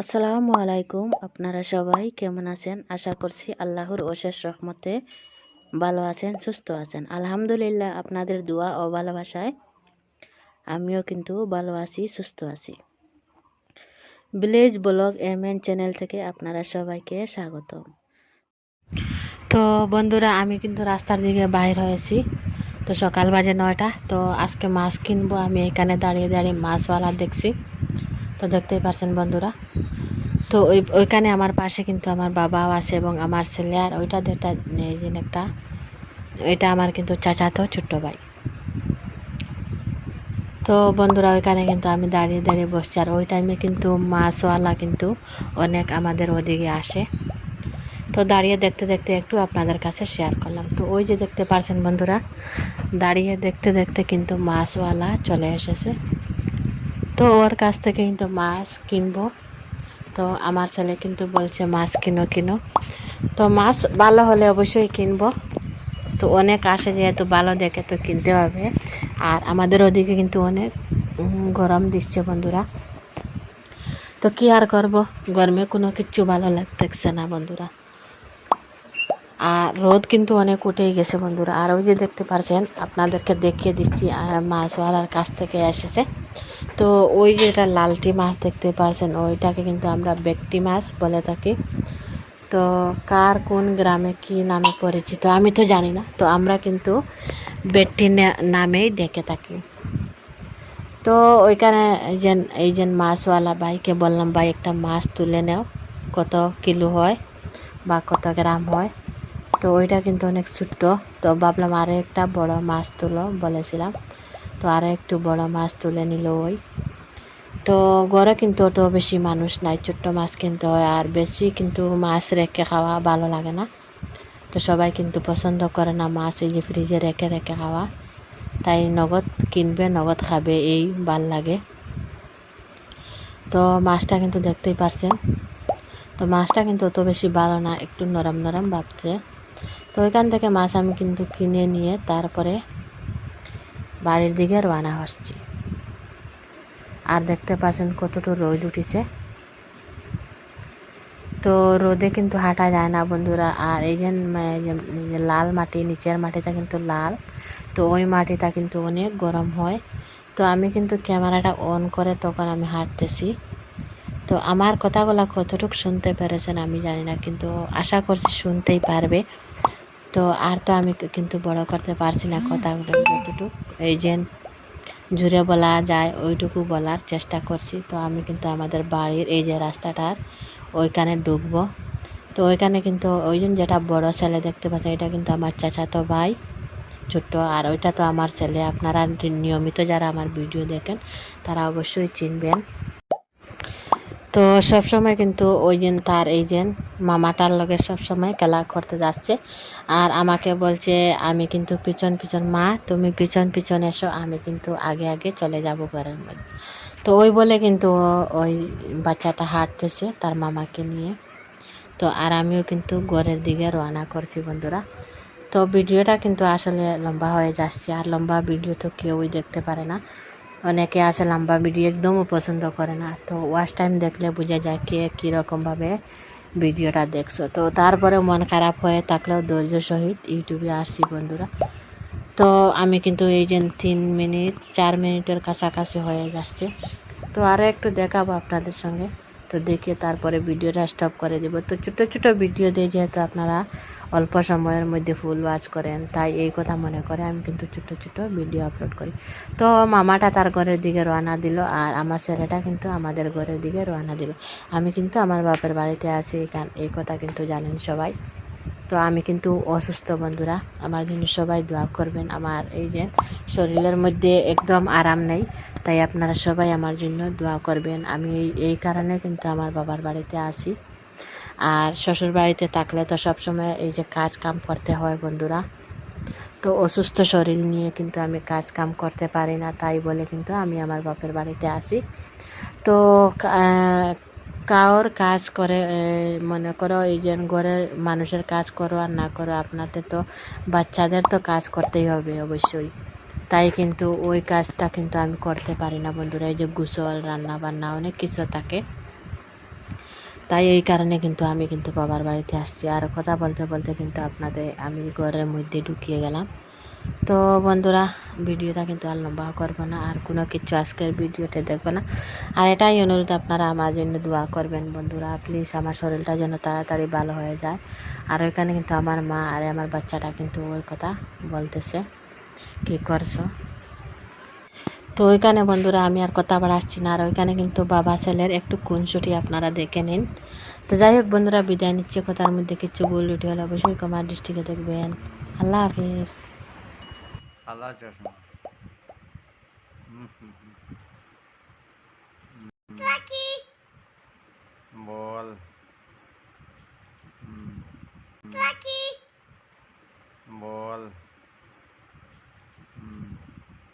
আসসালামু আলাইকুম, আপনারা সবাই কেমন আছেন? আশা করছি আল্লাহর অশেষ রহমতে ভালো আছেন, সুস্থ আছেন। আলহামদুলিল্লাহ, আপনাদের দোয়া ও ভালোবাসায় আমিও কিন্তু ভালো আছি, সুস্থ আছি। Village blog M N channel থেকে আপনারা সবাইকে স্বাগত তো বন্ধুরা, আমি কিন্তু রাস্তার দিকে বাইর হয়েছি। তো সকাল বাজে নয়টা, তো আজকে মাছ কিনবো, আমি এখানে দাঁড়িয়ে দাঁড়িয়ে মাছওয়ালা দেখছি। তো দেখতেই পারছেন বন্ধুরা। তো ওই, ওইখানে আমার পাশে কিন্তু আমার বাবাও আছে এবং আমার ছেলে আর ওইটা যেটা একটা, এটা আমার কিন্তু চাচাতো ছোট্ট ভাই। তো বন্ধুরা, ওইখানে কিন্তু আমি দাঁড়িয়ে দাঁড়িয়ে বসছি আর ওই টাইমে কিন্তু মাছওয়ালা কিন্তু অনেক আমাদের ওদিকে আসে। তো দাঁড়িয়ে দেখতে দেখতে একটু আপনাদের কাছে শেয়ার করলাম। তো ওই যে দেখতে পারছেন বন্ধুরা, দাঁড়িয়ে দেখতে দেখতে কিন্তু মাছওয়ালা চলে এসেছে। তো ওর কাছ থেকে কিন্তু মাছ কিনবো। তো আমার ছেলে কিন্তু বলছে, মাছ কিনো কিনো। তো মাছ ভালো হলে অবশ্যই কিনবো। তো অনেক আসে যেহেতু ভালো দেখে তো কিনতে হবে। আর আমাদের ওদিকে কিন্তু অনেক গরম দিচ্ছে বন্ধুরা। তো কি আর করব? গরমে কোনো কিচ্ছু ভালো লাগতেছে না বন্ধুরা। আর রোদ কিন্তু অনেক উঠেই গেছে বন্ধুরা। আর ওই যে দেখতে পারছেন, আপনাদেরকে দেখিয়ে দিচ্ছি মাছওয়ালার কাছ থেকে এসেছে। তো ওই যে এটা লালটি মাছ দেখতে পারছেন, ওইটাকে কিন্তু আমরা ব্যক্তি মাছ বলে থাকি। তো কার কোন গ্রামে কি নামে পরিচিত আমি তো জানি না, তো আমরা কিন্তু বেট্টি নামেই ডেকে থাকি। তো ওইখানে এই যে এই যে মাছওয়ালা ভাইকে বললাম, ভাই, একটা মাছ তুলে নাও, কত কিলো হয় বা কত গ্রাম হয়? তো ওইটা কিন্তু অনেক ছোট্ট। তো ভাবলাম আরও একটা বড় মাছ তুলো বলেছিলাম। তো আরও একটু বড় মাছ তুলে নিল ওই। তো ঘরে কিন্তু অত বেশি মানুষ নাই, ছোট্ট মাছ কিনতে হয়। আর বেশি কিন্তু মাছ রেখে খাওয়া ভালো লাগে না। তো সবাই কিন্তু পছন্দ করে না মাছ এই যে ফ্রিজে রেখে রেখে খাওয়া। তাই নগদ কিনবে, নগদ খাবে, এই ভালো লাগে। তো মাছটা কিন্তু দেখতেই পারছেন। তো মাছটা কিন্তু অত বেশি ভালো না, একটু নরম নরম ভাবছে। তো ওইখান থেকে মাছ আমি কিন্তু কিনে নিয়ে তারপরে বাড়ির দিকে রওনা হচ্ছি। আর দেখতে পাচ্ছেন কতটা রোদ উঠেছে। তো রোদে কিন্তু হাঁটা যায় না বন্ধুরা। আর এই যে লাল মাটি, নিচের মাটিটা কিন্তু লাল। তো ওই মাটিটা কিন্তু অনেক গরম হয়। তো আমি কিন্তু ক্যামেরাটা অন করে তখন আমি হাঁটতেছি। তো আমার কথাগুলো কতটুকু শুনতে পেরেছেন আমি জানি না, কিন্তু আশা করছি শুনতেই পারবে। তো আর তো আমি কিন্তু বড় করতে পারছি না কথাগুলো যতটুকু। এই যে জুড়ে বলা যায় ওইটুকু বলার চেষ্টা করছি। তো আমি কিন্তু আমাদের বাড়ির এই যে রাস্তাটার ওইখানে ঢুকবো। তো ওইখানে কিন্তু ওই জন্য যেটা বড় ছেলে দেখতে পাচ্ছেন, এটা কিন্তু আমার চাচাতো ভাই, ছোট্ট। আর ওইটা তো আমার ছেলে। আপনারা নিয়মিত যারা আমার ভিডিও দেখেন, তারা অবশ্যই চিনবেন। তো সব সময় কিন্তু ওই দিন তার এই যে মামাটার লগে সব সময় খেলা করতে যাচ্ছে। আর আমাকে বলছে, আমি কিন্তু পিছন পিছন, মা, তুমি পিছন পিছন এসো, আমি কিন্তু আগে আগে চলে যাব ঘরের মধ্যে। তো ওই বলে কিন্তু ওই বাচ্চাটা হাঁটতেছে তার মামাকে নিয়ে। তো আর আমিও কিন্তু ঘরের দিকে রওনা করছি বন্ধুরা। তো ভিডিওটা কিন্তু আসলে লম্বা হয়ে যাচ্ছে, আর লম্বা ভিডিও তো কেউই দেখতে পারে না। অনেকে আছে লম্বা ভিডিও একদমও পছন্দ করে না। তো ওয়াশ টাইম দেখলে বোঝা যায় কে কীরকমভাবে ভিডিওটা দেখছ। তো তারপরে মন খারাপ হয়ে থাকলেও ধৈর্য সহিত ইউটিউবে আসছি বন্ধুরা। তো আমি কিন্তু এই যে তিন মিনিট, চার মিনিটের কাছাকাছি হয়ে যাচ্ছে। তো আরও একটু দেখাবো আপনাদের সঙ্গে। তো দেখে তারপরে ভিডিওটা স্টপ করে দেব। তো ছোটো ছোটো ভিডিও দিয়ে যেহেতু আপনারা অল্প সময়ের মধ্যে ফুল ওয়াচ করেন, তাই এই কথা মনে করে আমি কিন্তু ছোটো ছোটো ভিডিও আপলোড করি। তো মামাটা তার ঘরের দিকে রওনা দিল আর আমার ছেলেটা কিন্তু আমাদের ঘরের দিকে রওনা দিল। আমি কিন্তু আমার বাপের বাড়িতে আছি এই কথা কিন্তু জানেন সবাই। তো আমি কিন্তু অসুস্থ, বন্ধুরা। আমার জন্য সবাই দোয়া করবেন। আমার এই যে শরীরের মধ্যে একদম আরাম নেই, তাই আপনারা সবাই আমার জন্য দোয়া করবেন। আমি এই কারণে কিন্তু আমার বাবার বাড়িতে আসি। আর শ্বশুর বাড়িতে থাকলে তো সবসময় এই যে কাজ কাম করতে হয়, বন্ধুরা। তো অসুস্থ শরীর নিয়ে কিন্তু আমি কাজ কাম করতে পারি না, তাই বলে কিন্তু আমি আমার বাপের বাড়িতে আসি। তো কা- কারোর কাজ করে মনে করো এই যে ঘরের মানুষের কাজ করো আর না করো আপনাদের তো বাচ্চাদের তো কাজ করতেই হবে অবশ্যই। তাই কিন্তু ওই কাজটা কিন্তু আমি করতে পারি না বন্ধুরা, এই যে গুসল রান্না বান্না অনেক কিছু থাকে। তাই এই কারণে কিন্তু আমি কিন্তু বাবার বাড়িতে আসছি। আর কথা বলতে বলতে কিন্তু আপনাদের আমি ঘরের মধ্যে ঢুকিয়ে গেলাম। তো বন্ধুরা, ভিডিওটা কিন্তু আর লম্বা করব না, আর কোনো কিছু আজকের ভিডিওতে দেখব না। আর এটাই অনুরোধ আপনারা আমার জন্য দোয়া করবেন বন্ধুরা প্লিজ আমার শরীরটা যেন তাড়াতাড়ি ভালো হয়ে যায়। আর ওইখানে কিন্তু আমার মা আর আমার বাচ্চাটা কিন্তু ওর কথা বলতেছে, কি করছ? তো ওইখানে বন্ধুরা, আমি আর কথা বাড়াচ্ছি না। আর ওইখানে কিন্তু বাবা ছেলের একটু খুনসুটি আপনারা দেখে নিন। তো যাই হোক বন্ধুরা, বিদায় নিচ্ছে। কথার মধ্যে কিছু ভুল উঠে হলে অবশ্যই কমার দৃষ্টিকে দেখবেন। আল্লাহ হাফিজ। 哈喽这是什么嗯哼。